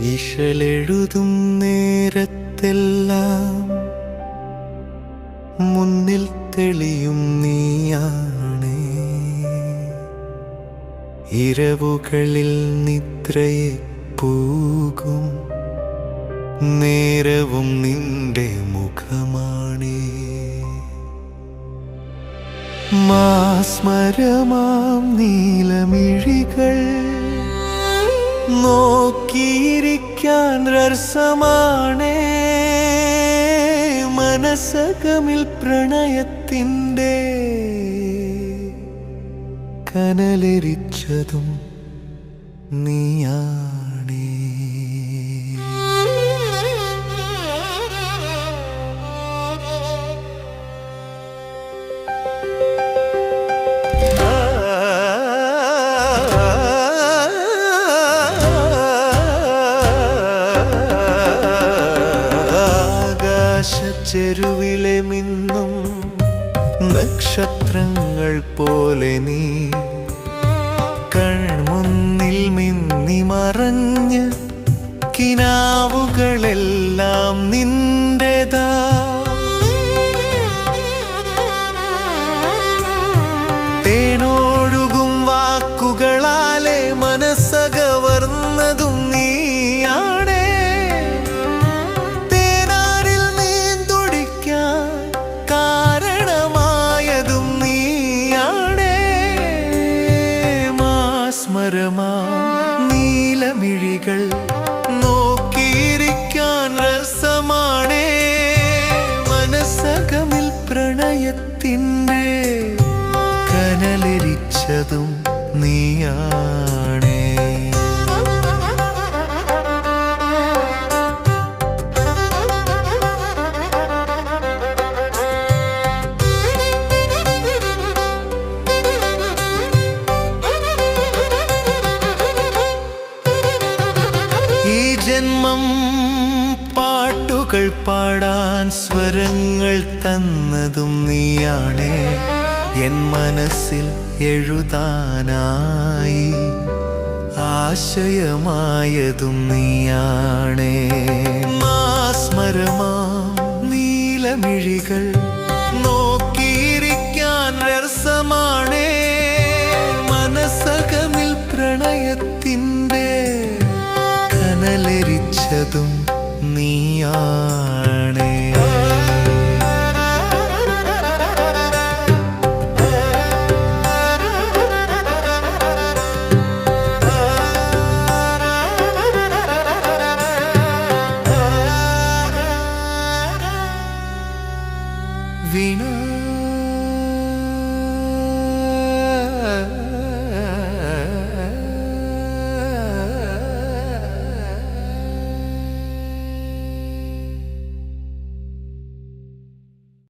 ഇഷലെഴുതും നേരത്തെല്ലാം. മുന്നിൽ തെളിയും നീയാണ്. ഇരവുകളിൽ നിദ്രയെ പൂകും. നേരവും നിന്റെ മുഖമാണ്. മാസ്മരമാം നീലമിഴികൾ. നോക്കിയിരിക്കാൻ രസമാണേ. മനസ്സകമിൽ പ്രണയത്തിന്റെ കനലരിച്ചതും നീയാണേ ആകാശ ചെരുവിലെ മിന്നും നക്ഷത്രങ്ങൾ പോലെ നീ. കൺമുന്നിൽ മിന്നി മറഞ്ഞ് കിനാവുകളെല്ലാം നിന്റെതാ. മാസ്മരമാ നീലമിഴികൾ നോക്കിയിരിക്കാൻ രസമാണേ. മനസ്സകമിൽ പ്രണയത്തിന്റെ കനലരിച്ചതും നീയാണേ ജന്മം പാട്ടുകൾ പാടാൻ സ്വരങ്ങൾ തന്നതും നീയാണേ. എൻ മനസ്സിൽ എഴുതാനായി ആശയമായതും നീയാണേ. മാസ്മരമാ നീലമിഴികൾ നീയാണേ